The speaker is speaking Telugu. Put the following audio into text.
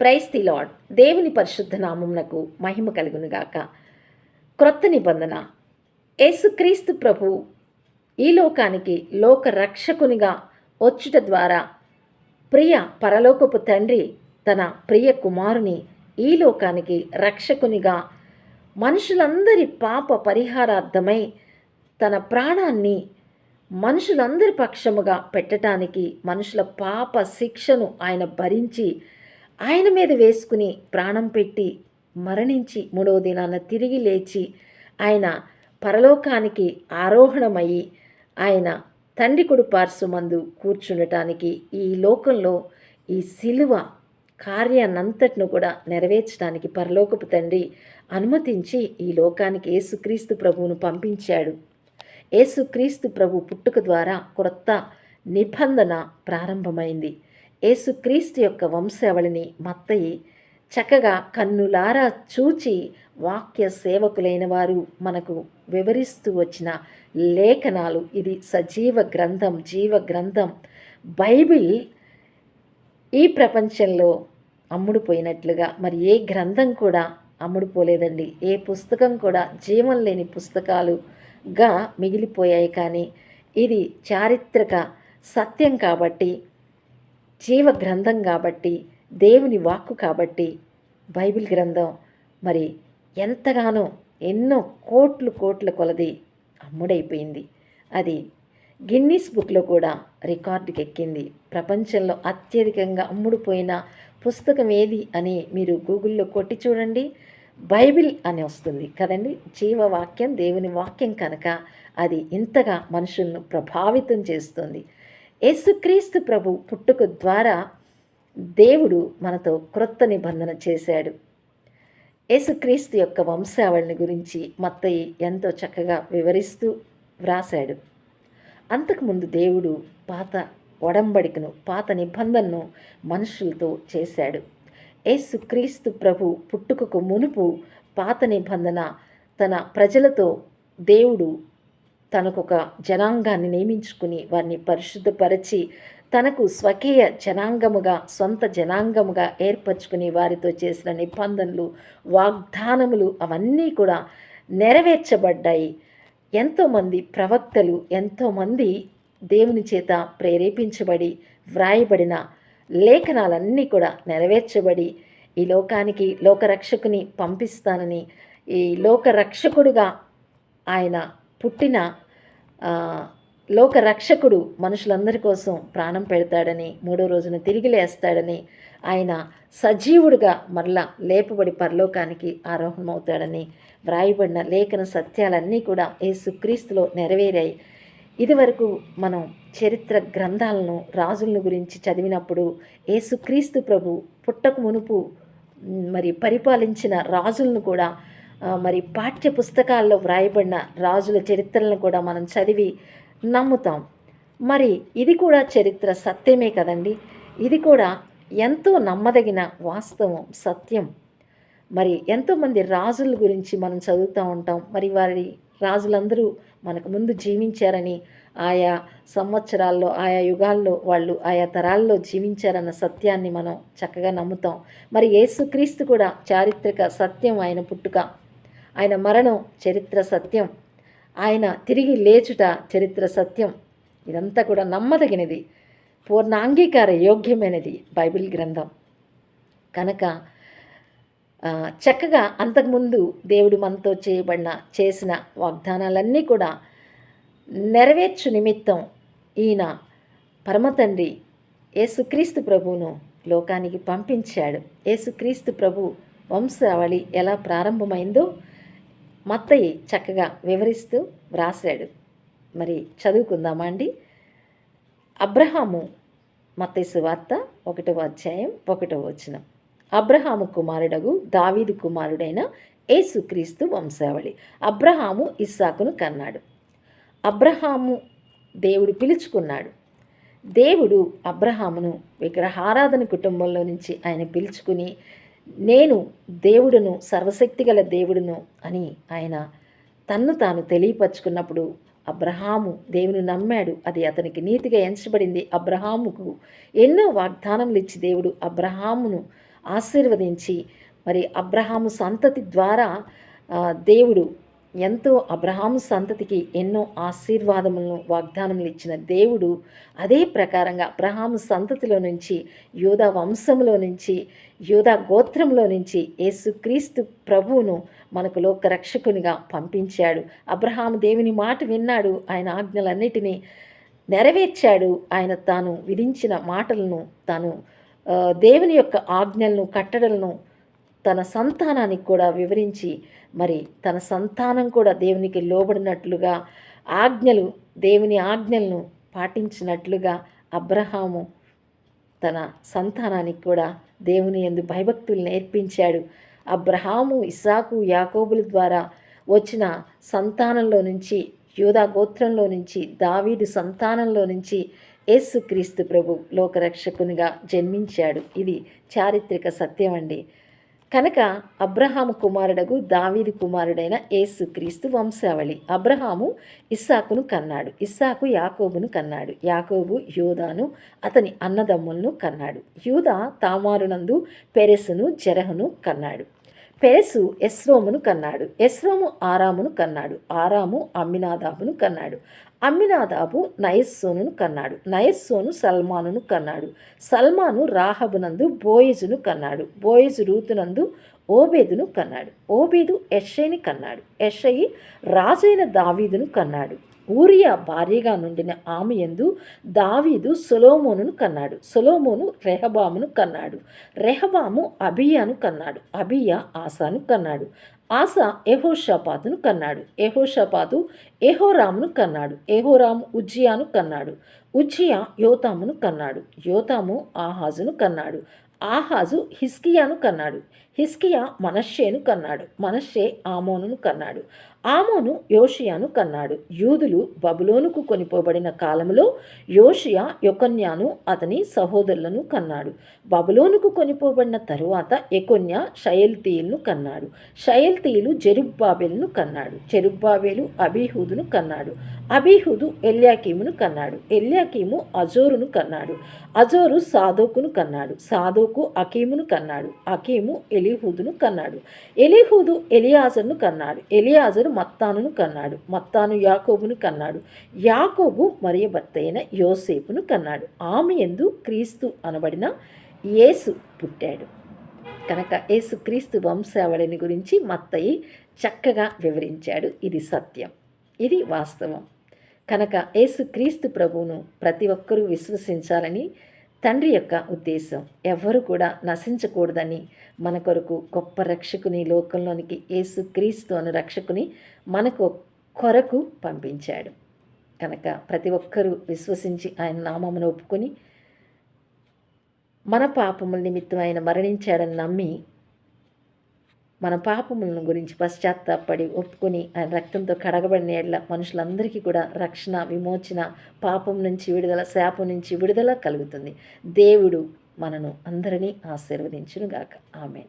ప్రైస్ ది లాడ్ దేవుని పరిశుద్ధ నామమునకు మహిమ కలుగునుగాక. క్రొత్త నిబంధన. యేసుక్రీస్తు ప్రభు ఈ లోకానికి లోక రక్షకునిగా వచ్చుట ద్వారా ప్రియ పరలోకపు తండ్రి తన ప్రియ కుమారుని ఈ లోకానికి రక్షకునిగా మనుషులందరి పాప పరిహారార్థమై తన ప్రాణాన్ని మనుషులందరి పక్షముగా పెట్టడానికి మనుషుల పాప శిక్షను ఆయన భరించి ఆయన మీద వేసుకుని ప్రాణం పెట్టి మరణించి మూడవ దినాన తిరిగి లేచి ఆయన పరలోకానికి ఆరోహణమయ్యి ఆయన తండ్రి కుడి పార్శ్వమందు కూర్చుండటానికి ఈ లోకంలో ఈ సిలువ కార్యాన్నంతటిను కూడా నెరవేర్చడానికి పరలోకపు తండ్రి అనుమతించి ఈ లోకానికి యేసుక్రీస్తు ప్రభువును పంపించాడు. యేసుక్రీస్తు ప్రభు పుట్టుక ద్వారా క్రొత్త నిబంధన ప్రారంభమైంది. యేసుక్రీస్తు యొక్క వంశావళిని మత్తయి చక్కగా కన్నులారా చూచి వాక్య సేవకులైన వారు మనకు వివరిస్తూ వచ్చిన లేఖనాలు. ఇది సజీవ గ్రంథం జీవ గ్రంథం. బైబిల్ ఈ ప్రపంచంలో అమ్ముడుపోయినట్లుగా మరి ఏ గ్రంథం కూడా అమ్ముడుపోలేదండి. ఏ పుస్తకం కూడా జీవం లేని పుస్తకాలుగా మిగిలిపోయాయి కానీ ఇది చారిత్రక సత్యం కాబట్టి జీవ గ్రంథం కాబట్టి దేవుని వాక్కు కాబట్టి బైబిల్ గ్రంథం మరి ఎంతగానో ఎన్నో కోట్లు కోట్ల కొలది అమ్ముడైపోయింది. అది గిన్నీస్ బుక్లో కూడా రికార్డుకి ఎక్కింది ప్రపంచంలో అత్యధికంగా అమ్ముడుపోయిన పుస్తకం ఏది అని మీరు గూగుల్లో కొట్టి చూడండి. బైబిల్ అని వస్తుంది కదండి. జీవవాక్యం దేవుని వాక్యం కనుక అది ఇంతగా మనుషులను ప్రభావితం చేస్తుంది. యేసుక్రీస్తు ప్రభు పుట్టుక ద్వారా దేవుడు మనతో క్రొత్త నిబంధన చేశాడు. యేసుక్రీస్తు యొక్క వంశావళిని గురించి మత్తయి ఎంతో చక్కగా వివరిస్తూ వ్రాశాడు. అంతకుముందు దేవుడు పాత ఒడంబడికను పాత నిబంధనను మనుషులతో చేశాడు. యేసుక్రీస్తు ప్రభు పుట్టుకకు మునుపు పాత నిబంధన తన ప్రజలతో దేవుడు తనకొక జనాంగాన్ని నియమించుకుని వారిని పరిశుద్ధపరచి తనకు స్వకీయ జనాంగముగా సొంత జనాంగముగా ఏర్పరచుకుని వారితో చేసిన నిబంధనలు వాగ్దానములు అవన్నీ కూడా నెరవేర్చబడ్డాయి. ఎంతోమంది ప్రవక్తలు ఎంతోమంది దేవుని చేత ప్రేరేపించబడి వ్రాయబడిన లేఖనాలన్నీ కూడా నెరవేర్చబడి ఈ లోకానికి లోకరక్షకుని పంపిస్తానని ఈ లోకరక్షకుడుగా ఆయన పుట్టిన లోక రక్షకుడు మనుషులందరి కోసం ప్రాణం పెడతాడని మూడో రోజున తిరిగి లేస్తాడని ఆయన సజీవుడిగా మరలా లేపబడి పరలోకానికి ఆరోహణమవుతాడని వ్రాయబడిన లేఖన సత్యాలన్నీ కూడా యేసుక్రీస్తులో నెరవేరాయి. ఇదివరకు మనం చరిత్ర గ్రంథాలను రాజులను గురించి చదివినప్పుడు ఏసుక్రీస్తు ప్రభు పుట్టకు మునుపు మరి పరిపాలించిన రాజులను కూడా మరి పాఠ్య పుస్తకాల్లో వ్రాయబడిన రాజుల చరిత్రలను కూడా మనం చదివి నమ్ముతాం. మరి ఇది కూడా చరిత్ర సత్యమే కదండి? ఇది కూడా ఎంతో నమ్మదగిన వాస్తవం సత్యం. మరి ఎంతోమంది రాజుల గురించి మనం చదువుతూ ఉంటాం. మరి వారి రాజులందరూ మనకు ముందు జీవించారని ఆయా సంవత్సరాల్లో ఆయా యుగాల్లో వాళ్ళు ఆయా తరాల్లో జీవించారన్న సత్యాన్ని మనం చక్కగా నమ్ముతాం. మరి యేసుక్రీస్తు కూడా చారిత్రక సత్యం ఆయన పుట్టుక ఆయన మరణం చరిత్ర సత్యం. ఆయన తిరిగి లేచుట చరిత్ర సత్యం. ఇదంతా కూడా నమ్మదగినది. పూర్ణ అంగీకార యోగ్యమైనది బైబిల్ గ్రంథం. కనుక చక్కగా అంతకుముందు దేవుడు మనతో చేయబడిన చేసిన వాగ్దానాలన్నీ కూడా నెరవేర్చు నిమిత్తం ఈయన పరమతండ్రి యేసుక్రీస్తు ప్రభువును లోకానికి పంపించాడు. యేసుక్రీస్తు ప్రభు వంశావళి ఎలా ప్రారంభమైందో మత్తయి చక్కగా వివరిస్తూ వ్రాసాడు మరి చదువుకుందామా అండి? అబ్రహాము మత్తయి వార్త ఒకటవ అధ్యాయం ఒకటవ వచనం. అబ్రహాము కుమారుడగు దావీదు కుమారుడైన ఏసుక్రీస్తు వంశావళి. అబ్రహాము ఇస్సాకును కన్నాడు. అబ్రహాము దేవుడు పిలుచుకున్నాడు. దేవుడు అబ్రహామును విగ్రహారాధన కుటుంబంలో నుంచి ఆయన పిలుచుకుని నేను దేవుడును సర్వశక్తి గల దేవుడును అని ఆయన తన్ను తాను తెలియపరుచుకున్నప్పుడు అబ్రహాము దేవుని నమ్మాడు. అది అతనికి నీతిగా ఎంచబడింది. అబ్రహాముకు ఎన్నో వాగ్దానములు ఇచ్చి దేవుడు అబ్రహామును ఆశీర్వదించి మరి అబ్రహాము సంతతి ద్వారా దేవుడు ఎంతో అబ్రహాం సంతతికి ఎన్నో ఆశీర్వాదములను వాగ్దానములు ఇచ్చిన దేవుడు అదే ప్రకారంగా అబ్రహాం సంతతిలో నుంచి యోధా వంశంలో నుంచి యోధా గోత్రంలో నుంచి యేసుక్రీస్తు ప్రభువును మనకు లోక రక్షకునిగా పంపించాడు. అబ్రహాం దేవుని మాట విన్నాడు. ఆయన ఆజ్ఞలన్నిటినీ నెరవేర్చాడు. ఆయన తాను విధించిన మాటలను తాను దేవుని యొక్క ఆజ్ఞలను కట్టడలను తన సంతానానికి కూడా వివరించి మరి తన సంతానం కూడా దేవునికి లోబడినట్లుగా ఆజ్ఞలు దేవుని ఆజ్ఞలను పాటించినట్లుగా అబ్రహాము తన సంతానానికి కూడా దేవుని ఎందు భయభక్తులు నేర్పించాడు. అబ్రహాము ఇసాకు యాకోబుల ద్వారా వచ్చిన సంతానంలో నుంచి యూదా గోత్రంలో నుంచి దావీదు సంతానంలో నుంచి యేసుక్రీస్తు ప్రభు లోకరక్షకునిగా జన్మించాడు. ఇది చారిత్రక సత్యం అండి కనుక అబ్రహాము కుమారుడగు దావీది కుమారుడైన యేసుక్రీస్తు వంశావళి. అబ్రహాము ఇస్సాకును కన్నాడు. ఇస్సాకు యాకోబును కన్నాడు. యాకోబు యూదాను అతని అన్నదమ్ములను కన్నాడు. యూదా తామారునందు పెరెసును జెరహును కన్నాడు. పెరెసు ఎస్రోమును కన్నాడు. ఎస్రోము ఆరామును కన్నాడు. ఆరాము అమ్మినాదాబును కన్నాడు. అమ్మినాదాబు నయస్సోను కన్నాడు. నయస్సోను సల్మానును కన్నాడు. సల్మాను రాహబునందు బోయిజును కన్నాడు. బోయిజు రూతునందు ఓబేదును కన్నాడు. ఓబేదు ఎషయ్ని కన్నాడు. ఎషయి రాజైన దావీదును కన్నాడు. ఊరియా భార్యగా నుండిన ఆమె యందు దావీదు సొలోమోనును కన్నాడు. సొలోమోను రెహబామును కన్నాడు. రెహబాము అబియాను కన్నాడు. అబియా ఆసాను కన్నాడు. ఆస ఎహోషాపాతును కన్నాడు. ఎహోషపాతు ఎహోరామును కన్నాడు. ఎహోరాము ఉజ్జియాను కన్నాడు. ఉజ్జియా యోతామును కన్నాడు. యోతాము ఆహాజును కన్నాడు. ఆహాజు హిస్కియాను కన్నాడు. హిస్కియా మనశ్శేను కన్నాడు. మనశ్శే ఆమోనును కన్నాడు. ఆమోను యోషియాను కన్నాడు. యూదులు బబులోనుకు కొనిపోబడిన కాలంలో యోషియా యొకన్యాను అతని సహోదరులను కన్నాడు. బబులోనుకు కొనిపోబడిన తరువాత ఎకొన్య షయల్తీయులను కన్నాడు. షయల్తీయులు జెరుబ్బాబెల్ను కన్నాడు. జెరుబ్బాబేలు అబీహూదును కన్నాడు. అబీహుదు ఎల్యాకీమును కన్నాడు. ఎల్యాకీము అజోరును కన్నాడు. అజోరు సాదోకును కన్నాడు. సాదోకు అకీమును కన్నాడు. అకీము ఎలీహూదును కన్నాడు. ఎలీహూదు ఎలియాజర్ను కన్నాడు. ఎలియాజరు మత్తానును కన్నాడు. మత్తాను యాకోబును కన్నాడు. యాకోబు మరియ భర్త అయిన యోసేపును కన్నాడు. ఆమె ఎందు క్రీస్తు అనబడిన యేసు పుట్టాడు. కనుక యేసు క్రీస్తు వంశావళిని గురించి మత్తయి చక్కగా వివరించాడు. ఇది సత్యం. ఇది వాస్తవం. కనుక యేసుక్రీస్తు ప్రభువును ప్రతి ఒక్కరూ విశ్వసించాలని తండ్రి యొక్క ఉద్దేశం ఎవ్వరు కూడా నశించకూడదని మన కొరకు గొప్ప రక్షకుని లోకంలోనికి యేసుక్రీస్తు అను రక్షకుని మనకు కొరకు పంపించాడు. కనుక ప్రతి ఒక్కరూ విశ్వసించి ఆయన నామమును ఒప్పుకొని మన పాపముల నిమిత్తం ఆయన మరణించాడని నమ్మి మన పాపములను గురించి పశ్చాత్తాపడి ఒప్పుకొని ఆయన రక్తంతో కడగబడిన ఎడ్ల మనుషులందరికీ కూడా రక్షణ విమోచన పాపం నుంచి విడుదల శాపం నుంచి విడుదల కలుగుతుంది. దేవుడు మనను అందరినీ ఆశీర్వదించునుగాక. ఆమె